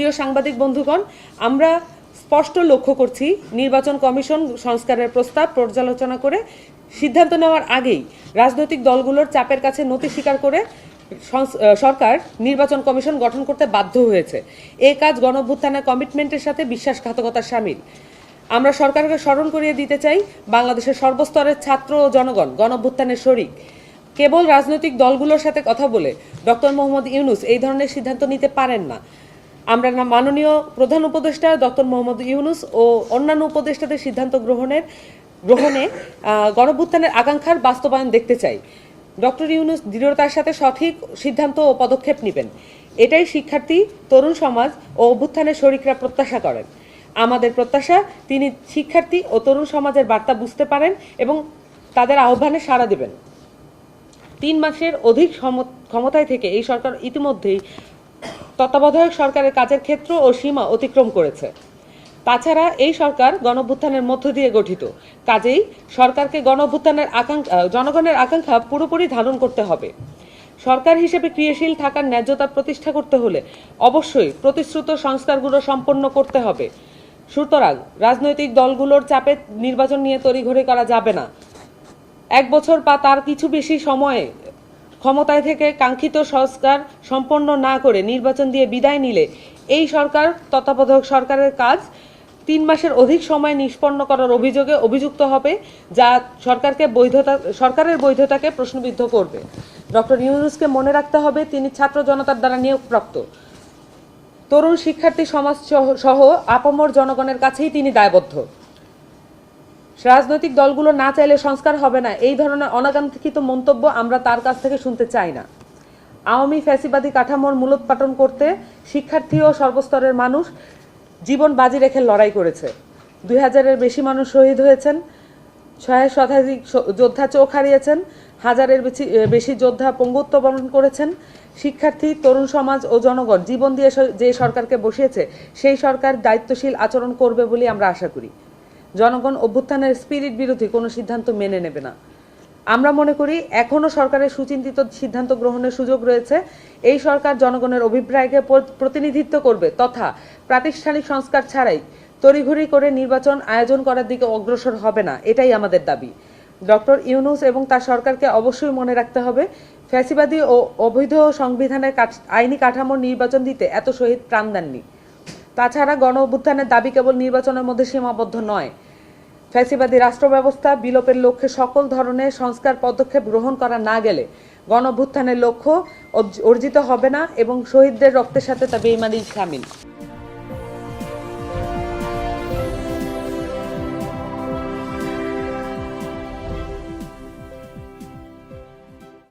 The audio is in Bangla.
প্রিয় সাংবাদিক বন্ধুগণ, আমরা স্পষ্ট লক্ষ্য করছি নির্বাচন কমিশন সংস্কারের প্রস্তাব পর্যালোচনা করে সিদ্ধান্ত নেওয়ার আগেই রাজনৈতিক দলগুলোর চাপের কাছে নতি স্বীকার করে সরকার নির্বাচন কমিশন গঠন করতে বাধ্য হয়েছে। এই কাজ গণঅভ্যুত্থানের কমিটমেন্টের সাথে বিশ্বাসঘাতকতার সামিল। আমরা সরকারকে স্মরণ করিয়ে দিতে চাই বাংলাদেশের সর্বস্তরের ছাত্র ও জনগণ গণঅভ্যুত্থানের শরিক। কেবল রাজনৈতিক দলগুলোর সাথে কথা বলে ডক্টর মোহাম্মদ ইউনুস এই ধরনের সিদ্ধান্ত নিতে পারেন না। আমরা মাননীয় প্রধান উপদেষ্টা ডক্টর মোহাম্মদ ইউনুস ও অন্যান্য উপদেষ্টাদের সিদ্ধান্ত গ্রহণের গ্রহণে আহ, গণভ্যুত্থানের আকাঙ্ক্ষার বাস্তবায়ন দেখতে চাই। ডক্টর ইউনুস দৃঢ়তার সাথে সঠিক সিদ্ধান্ত ও পদক্ষেপ নেবেন। এটাই শিক্ষার্থী তরুণ সমাজ ও অভ্যুত্থানের শরিকরা প্রত্যাশা করেন। আমাদের প্রত্যাশা তিনি শিক্ষার্থী ও তরুণ সমাজের বার্তা বুঝতে পারেন এবং তাদের আহ্বানে সাড়া দেবেন। তিন মাসের অধিক ক্ষমতায় থেকে এই সরকার ইতিমধ্যেই তত্ত্বাবধায়ক সরকারের কাজের ক্ষেত্র ও সীমা অতিক্রম করেছে। তাছাড়া এই সরকার গণঅভ্যুত্থানের মধ্য দিয়ে গঠিত। কাজেই সরকারকে গণঅভ্যুত্থানের আকাঙ্ক্ষা জনগণের আকাঙ্ক্ষা পুরোপুরি ধারণ করতে হবে। সরকার হিসেবে ক্রিয়াশীল থাকার ন্যায্যতা প্রতিষ্ঠা করতে হলে অবশ্যই প্রতিশ্রুত সংস্কারগুলো সম্পন্ন করতে হবে। সুতরাং রাজনৈতিক দলগুলোর চাপে নির্বাচন নিয়ে তড়িঘড়ি করা যাবে না। এক বছর বা তার কিছু বেশি সময়ে ক্ষমতায় থেকে কাঙ্ক্ষিত সংস্কার সম্পন্ন না করে নির্বাচন দিয়ে বিদায় নিলে এই সরকার তত্ত্বাবধায়ক সরকারের কাজ তিন মাসের অধিক সময় নিষ্পন্ন করার অভিযোগে অভিযুক্ত হবে, যা সরকারকে বৈধতা, সরকারের বৈধতাকে প্রশ্নবিদ্ধ করবে। ডক্টর ইউনুসকে মনে রাখতে হবে, তিনি ছাত্র জনতার দ্বারা নিয়োগপ্রাপ্ত। তরুণ শিক্ষার্থী সমাজ সহ- আপামর জনগণের কাছেই তিনি দায়বদ্ধ। রাজনৈতিক দলগুলো না চাইলে সংস্কার হবে না। এই ধরনের অনাকাঙ্ক্ষিত মন্তব্য আমরা তার কাছ থেকে শুনতে চাই না। আওয়ামী ফ্যাসিবাদী কাঠামোর মূলোৎপাটন করতে শিক্ষার্থী ও সর্বস্তরের মানুষ জীবন বাজি রেখে লড়াই করেছে। দুই হাজারের বেশি মানুষ শহীদ হয়েছেন, ছয় শতাধিক যোদ্ধা চোখ হারিয়েছেন, হাজারের বেশি বেশি যোদ্ধা পঙ্গুত্ব বরণ করেছেন। শিক্ষার্থী, তরুণ সমাজ ও জনগণ জীবন দিয়ে যে সরকারকে বসিয়েছে, সেই সরকার দায়িত্বশীল আচরণ করবে বলে আমরা আশা করি। জনগণ অভ্যুত্থানের স্পিরিট বিরোধী কোনো সিদ্ধান্ত মেনে নেবে না। আমরা মনে করি এখনও সরকারের সুচিন্তিত সিদ্ধান্ত গ্রহণের সুযোগ রয়েছে। এই সরকার জনগণের অভিপ্রায়কে প্রতিনিধিত্ব করবে তথা প্রাতিষ্ঠানিক সংস্কার ছাড়াই তড়িঘড়ি করে নির্বাচন আয়োজন করার দিকে অগ্রসর হবে না, এটাই আমাদের দাবি। ডক্টর ইউনুস এবং তার সরকারকে অবশ্যই মনে রাখতে হবে, ফ্যাসিবাদী ও অবৈধ সংবিধানের আইনি কাঠামোর নির্বাচন দিতে এত শহীদ প্রাণ দেননি। তাছাড়া গণ অভ্যুত্থানের দাবি কেবল নির্বাচনের মধ্যে সীমাবদ্ধ নয়। ফ্যাসিবাদী রাষ্ট্র ব্যবস্থা বিলোপের লক্ষ্যে সকল ধরনের সংস্কার পদক্ষেপ গ্রহণ করা না গেলে গণ অভ্যুত্থানের লক্ষ্য অর্জিত হবে না এবং শহীদদের রক্তের সাথে তা বেইমানি সামিল।